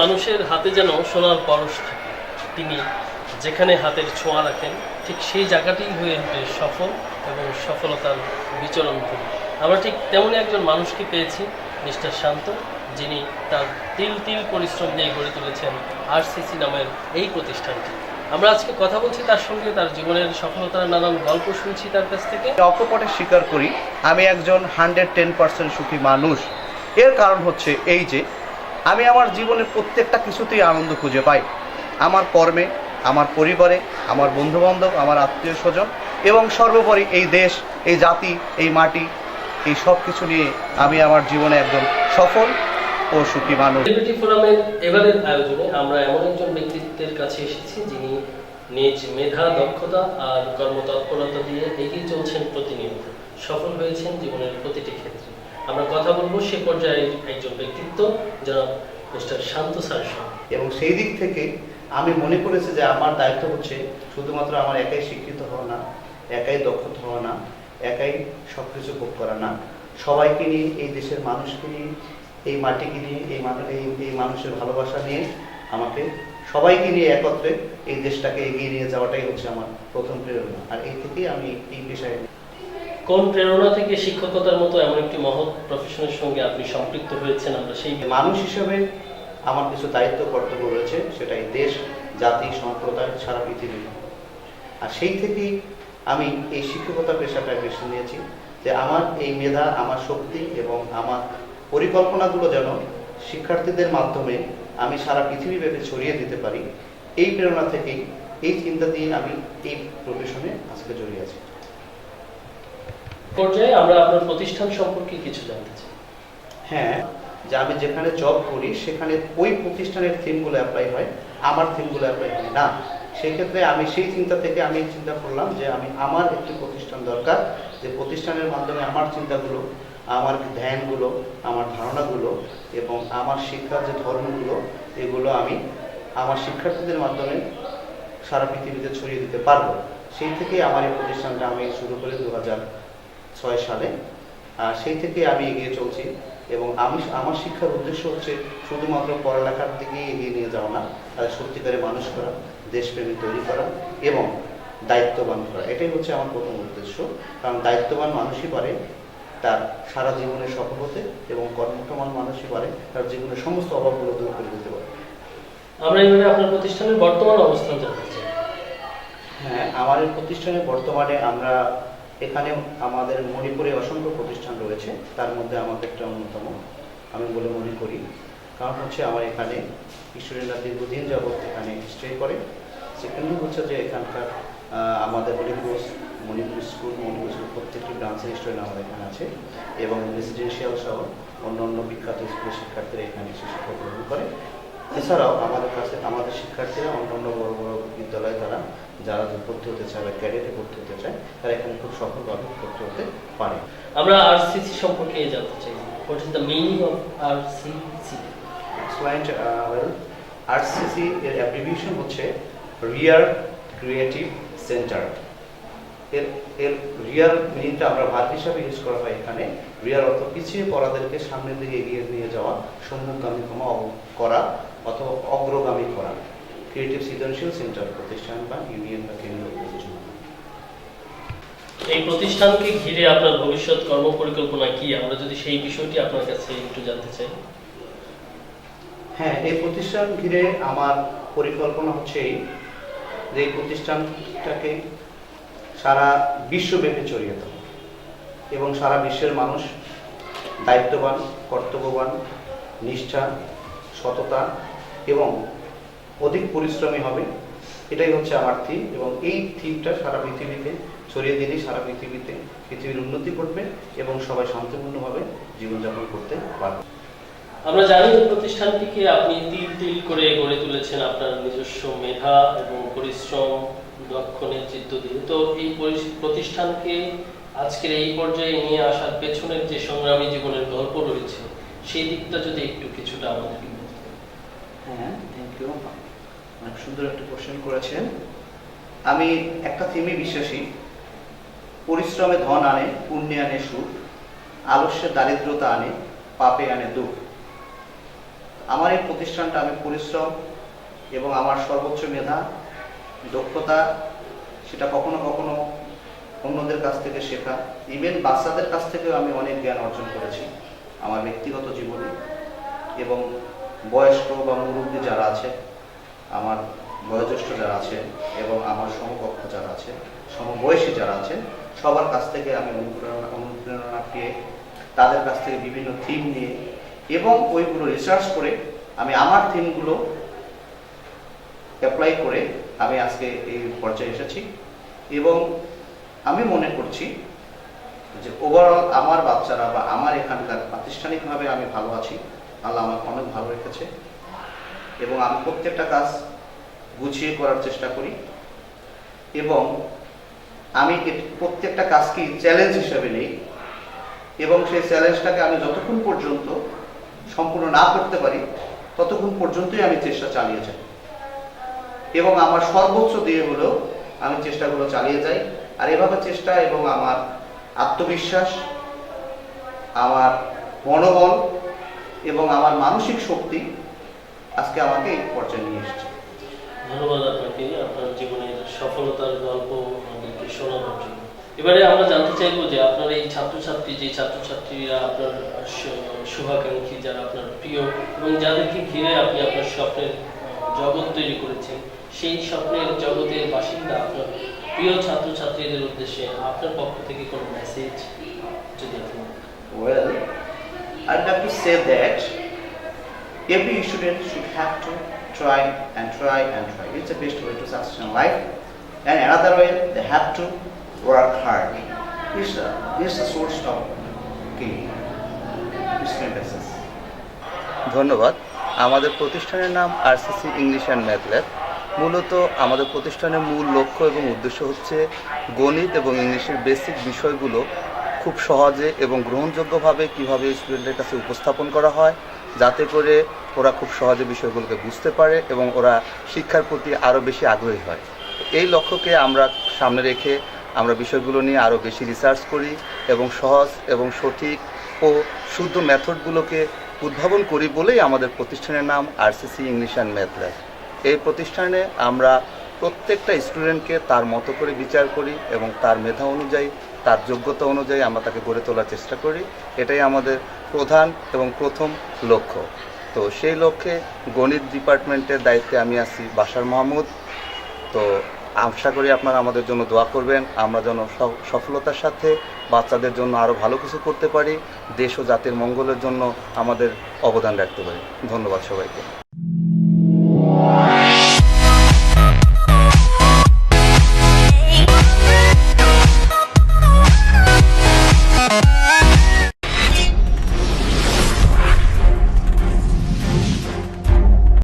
মানুষের হাতে যেন সোনার পরশ থাকে। তিনি যেখানে হাতের ছোঁয়া রাখেন, ঠিক সেই জায়গাতেই হয়ে ওঠে সফল এবং সফলতার বিচরণ করি। আমরা ঠিক তেমনই একজন মানুষকে পেয়েছি, মিস্টার শান্ত, যিনি তার তিল তিল পরিশ্রম দিয়ে গড়ে তুলেছেন আরসিসি নামের এই প্রতিষ্ঠানটি। আমরা আজকে কথা বলছি তার সঙ্গে, তার জীবনের সফলতার নানান গল্প শুনছি তার কাছ থেকে। অকপটে স্বীকার করি, আমি একজন হান্ড্রেড টেন পার্সেন্ট সুখী মানুষ। এর কারণ হচ্ছে এই যে আমি আমার জীবনের প্রত্যেকটা কিছুতেই আনন্দ খুঁজে পাই। আমার কর্মে, আমার পরিবারে, আমার বন্ধুবান্ধব, আমার আত্মীয় স্বজন এবং সর্বোপরি এই দেশ, এই জাতি, এই মাটি, এই সব কিছু নিয়ে আমি আমার জীবনে একজন সফল ও সুখী মানুষ। সেলিব্রিটি ফোরামের এবারের আয়োজনে আমরা এমন একজন ব্যক্তিত্বের কাছে এসেছি যিনি নিজ মেধা, দক্ষতা আর কর্মতৎপরতা দিয়ে এগিয়ে চলছেন প্রতিনিয়ত। সফল হয়েছেন জীবনের প্রতিটি ক্ষেত্রে। আমরা কথা বলব সে পর্যায়ে একজন ব্যক্তিত্ব যারা মিস্টার শান্ত স্যার এবং সেই দিক থেকে আমি মনে করেছি যে আমার দায়িত্ব হচ্ছে শুধুমাত্র আমার একাই শিক্ষিত হওয়া না, একাই দক্ষতা হওয়া না, একাই সব কিছু ভোগ করা না। সবাইকে নিয়ে, এই দেশের মানুষকে নিয়ে, এই মাটিকে নিয়ে এই এই মানুষের ভালোবাসা নিয়ে আমাকে সবাইকে নিয়ে একত্রে এই দেশটাকে এগিয়ে নিয়ে যাওয়াটাই হচ্ছে আমার প্রথম প্রেরণা। আর এই থেকেই আমি এই পেশায় কোন প্রেরণা থেকে শিক্ষকতার মতো এমন একটি মহৎ প্রফেশনের সঙ্গে আপনি সম্পৃক্ত হয়েছেন আমরা সেই মানুষ হিসেবে আমার কিছু দায়িত্ব, কর্তব্য রয়েছে, সেটাই দেশ, জাতি, সম্প্রদায়, সারা পৃথিবী। আর সেই থেকেই আমি এই শিক্ষকতা পেশাটায় বেছে নিয়েছি যে আমার এই মেধা, আমার শক্তি এবং আমার পরিকল্পনাগুলো যেন শিক্ষার্থীদের মাধ্যমে আমি সারা পৃথিবী ব্যাপী ছড়িয়ে দিতে পারি, এই প্রেরণা থেকেই এই চিন্তা দিয়ে আমি এই প্রফেশনে আজকে জড়িয়ে আছি। পর্যায়ে আমরা আপনার প্রতিষ্ঠান সম্পর্কে কিছু জানতে চাই। হ্যাঁ যে আমি যেখানে জব করি, সেখানে ওই প্রতিষ্ঠানের থিমগুলো অ্যাপ্লাই হয়, আমার থিমগুলো অ্যাপ্লাই হয় না। সেক্ষেত্রে আমি সেই চিন্তা থেকে আমি চিন্তা করলাম যে আমি আমার একটি প্রতিষ্ঠান দরকার, যে প্রতিষ্ঠানের মাধ্যমে আমার চিন্তাগুলো, আমার ধ্যানগুলো, আমার ধারণাগুলো এবং আমার শিক্ষার যে ধর্মগুলো, এগুলো আমি আমার শিক্ষার্থীদের মাধ্যমে সারা পৃথিবীতে ছড়িয়ে দিতে পারব। সেই থেকে আমার এই প্রতিষ্ঠানটা আমি শুরু করি দু ছয় সালে। আর সেই থেকে আমি এগিয়ে চলছি এবং আমি আমার শিক্ষার উদ্দেশ্য হচ্ছে শুধুমাত্র পড়ালেখার দিকে এগিয়ে নিয়ে যাওয়া না তাদের সত্যিকারে মানুষ করা দেশপ্রেমী তৈরি করা এবং দায়িত্ববান করা। এটাই হচ্ছে আমার প্রথম উদ্দেশ্য। কারণ দায়িত্ববান মানুষই পারে তার সারা জীবনে সফল হতে এবং কর্মক্ষমান মানুষই পারে তার জীবনের সমস্ত অভাবগুলো দূর করে দিতে পারে। আমরা এবারে আপনার প্রতিষ্ঠানের বর্তমান অবস্থান জানতে চাই। হ্যাঁ আমার প্রতিষ্ঠানে বর্তমানে আমরা এখানে আমাদের মণিপুরে অসংখ্য প্রতিষ্ঠান রয়েছে, তার মধ্যে আমাদের একটা অন্যতম। আমি বলে মনে করি, কারণ হচ্ছে আমার এখানে কিশোরীরা দীর্ঘদিন যাবৎ এখানে স্টে করে। সেকেন্ডলি হচ্ছে যে এখানকার আমাদের হলিপুর মণিপুর স্কুল মণিপুর স্কুল প্রত্যেকটি ব্রাঞ্চের স্টুডেন্ট আমাদের এখানে আছে এবং রেসিডেন্সিয়াল সহ অন্য অন্য বিখ্যাত স্কুলের শিক্ষার্থীরা এখানে এসে শিক্ষা গ্রহণ করে। এছাড়াও আমাদের কাছে আমাদের শিক্ষার্থীরা অন্য অন্য বড় বড় বিদ্যালয়ে তারা যারা ভর্তি হতে চায় বা ক্যাডেটে ভর্তি হতে চায় তারা এখানে খুব সফলভাবে ভর্তি হতে পারে। আমরা আরসিসি সম্পর্কে জানতে চাই। What is the meaning of RCC explained well RCC এর অ্যাব্রিভিয়েশন হচ্ছে রিয়ার ক্রিয়েটিভ সেন্টার এর এর রিয়ার মিনিংটা আমরা ভার্ব হিসাবে ইউজ করা হয় এখানে। রিয়ার অর্থ পিছিয়ে পড়াদেরকে সামনের দিকে এগিয়ে নিয়ে যাওয়া সম্মুখগামী ক্ষমা করা। অথবা অগ্রগামী করা। ক্রিয়েটিভ সৃজনশীল সেন্টার প্রতিষ্ঠান বা ইউনিয়ন বা কেন্দ্র এই প্রতিষ্ঠানকে ঘিরে আপনার ভবিষ্যৎ কর্মপরিকল্পনা কি? আমরা যদি সেই বিষয়টি আপনার কাছে একটু জানতে চাই। হ্যাঁ এই প্রতিষ্ঠান ঘিরে আমার পরিকল্পনা হচ্ছে এই যে এই প্রতিষ্ঠানটাকে সারা বিশ্বব্যাপী ছড়িয়ে দেওয়া এবং সারা বিশ্বের মানুষ দায়িত্ববান কর্তব্যবান নিষ্ঠা সততা এবং অধিক পরিশ্রমী হবে, এটাই হচ্ছে আমার থিম এবং এই থিমটা সারা পৃথিবীতে, ছড়িয়ে দিলেই সারা পৃথিবীতে পৃথিবীর উন্নতি ঘটবে এবং সবাই শান্তিপূর্ণভাবে জীবনযাপন করতে পারবে আমরা জানি প্রতিষ্ঠানটিকে আপনি তিল তিল করে গড়ে তুলেছেন আপনার নিজস্ব মেধা এবং পরিশ্রম, দক্ষ নেতৃত্ব দিয়ে তো এই পরি- প্রতিষ্ঠানকে আজকের এই পর্যায়ে নিয়ে আসার পেছনের যে সংগ্রামী জীবনের গল্প রয়েছে, সেই দিকটা যদি একটু কিছুটা বলতেন। হ্যাঁ থ্যাংক ইউ অনেক সুন্দর একটা কোশ্চেন করেছেন। আমি একটা থিমে বিশ্বাসী। পরিশ্রমে ধন আনে, পুণ্যে আনে সুখ, আলস্যে দারিদ্রতা আনে, পাপে আনে দুঃখ। আমার এই প্রতিষ্ঠানটা আমি পরিশ্রম এবং আমার সর্বোচ্চ মেধা, দক্ষতা, সেটা কখনো কখনো অন্যদের কাছ থেকে শেখা। ইভেন বাচ্চাদের কাছ থেকেও আমি অনেক জ্ঞান অর্জন করেছি আমার ব্যক্তিগত জীবনে। এবং বয়স্ক বা মুরব্বী যারা আছে, আমার বয়োজ্যেষ্ঠ যারা আছে এবং আমার সমকক্ষ যারা আছে, সমবয়সী যারা আছে, সবার কাছ থেকে আমি অনুপ্রেরণা অনুপ্রেরণা পেয়ে তাদের কাছ থেকে বিভিন্ন থিম নিয়ে এবং ওইগুলো রিসার্চ করে আমি আমার থিমগুলো অ্যাপ্লাই করে আমি আজকে এই পর্যায়ে এসেছি এবং আমি মনে করছি যে ওভারঅল আমার বাচ্চারা বা আমার এখানকার প্রাতিষ্ঠানিকভাবে আমি ভালো আছি। আল্লাহ আমাকে অনেক ভালো রেখেছে। এবং আমি প্রত্যেকটা কাজ গুছিয়ে করার চেষ্টা করি। এবং আমি প্রত্যেকটা কাজকেই চ্যালেঞ্জ হিসেবে নিই। এবং সেই চ্যালেঞ্জটাকে আমি যতক্ষণ পর্যন্ত সম্পূর্ণ না করতে পারি, ততক্ষণ পর্যন্তই আমি চেষ্টা চালিয়ে যাই। এবং আমার সর্বোচ্চ দিয়ে হলেও আমি চেষ্টাগুলো চালিয়ে যাই। আর এভাবে চেষ্টা এবং আমার আত্মবিশ্বাস, আমার মনোবল এবং আমার মানসিক শক্তি আজকে আমাকে এই পর্যায়ে নিয়ে এসেছে। ধন্যবাদ আপনাকে আপনার জীবনের সফলতার গল্প আমাদেরকে শোনানোর জন্য। এবারে আমরা জানতে চাইব যে আপনার এই ছাত্রছাত্রী যে ছাত্রছাত্রীরা আপনার শুভাকাঙ্ক্ষী যারা আপনার প্রিয় এবং যাদেরকে ঘিরে আপনি আপনার স্বপ্নের জগৎ তৈরি করেছেন সেই স্বপ্নের জগতের বাসিন্দা আপনার প্রিয় ছাত্রছাত্রীদের উদ্দেশ্যে আপনার পক্ষ থেকে কোনো মেসেজ যদি আপনি I'd like to say that every student should have to try and try and try. It's the best way to success in life. And another way, they have to work hard. It's a, it's a source of key. It's. ধন্যবাদ আমাদের প্রতিষ্ঠানের নাম RCC English and math lab মূলত আমাদের প্রতিষ্ঠানের মূল লক্ষ্য এবং উদ্দেশ্য হচ্ছে গণিত এবং ইংলিশের বেসিক বিষয়গুলো খুব সহজে এবং গ্রহণযোগ্যভাবে কীভাবে স্টুডেন্টের কাছে উপস্থাপন করা হয়, যাতে করে ওরা খুব সহজে বিষয়গুলোকে বুঝতে পারে এবং ওরা শিক্ষার প্রতি আরও বেশি আগ্রহী হয়। এই লক্ষ্যকে আমরা সামনে রেখে আমরা বিষয়গুলো নিয়ে আরও বেশি রিসার্চ করি এবং সহজ এবং সঠিক ও শুদ্ধ মেথডগুলোকে উদ্ভাবন করি বলেই আমাদের প্রতিষ্ঠানের নাম RCC English and math lab এই প্রতিষ্ঠানে আমরা প্রত্যেকটা স্টুডেন্টকে তার মতো করে বিচার করি এবং তার মেধা অনুযায়ী তার যোগ্যতা অনুযায়ী আমরা তাকে গড়ে তোলার চেষ্টা করি। এটাই আমাদের প্রধান এবং প্রথম লক্ষ্য। তো সেই লক্ষ্যে গণিত ডিপার্টমেন্টের দায়িত্বে আমি আছি বাসার মাহমুদ। তো আশা করি আপনারা আমাদের জন্য দোয়া করবেন। আমরা যেন সফলতার সাথে বাচ্চাদের জন্য আরও ভালো কিছু করতে পারি। দেশ ও জাতির মঙ্গলের জন্য আমাদের অবদান রাখতে পারি। ধন্যবাদ সবাইকে।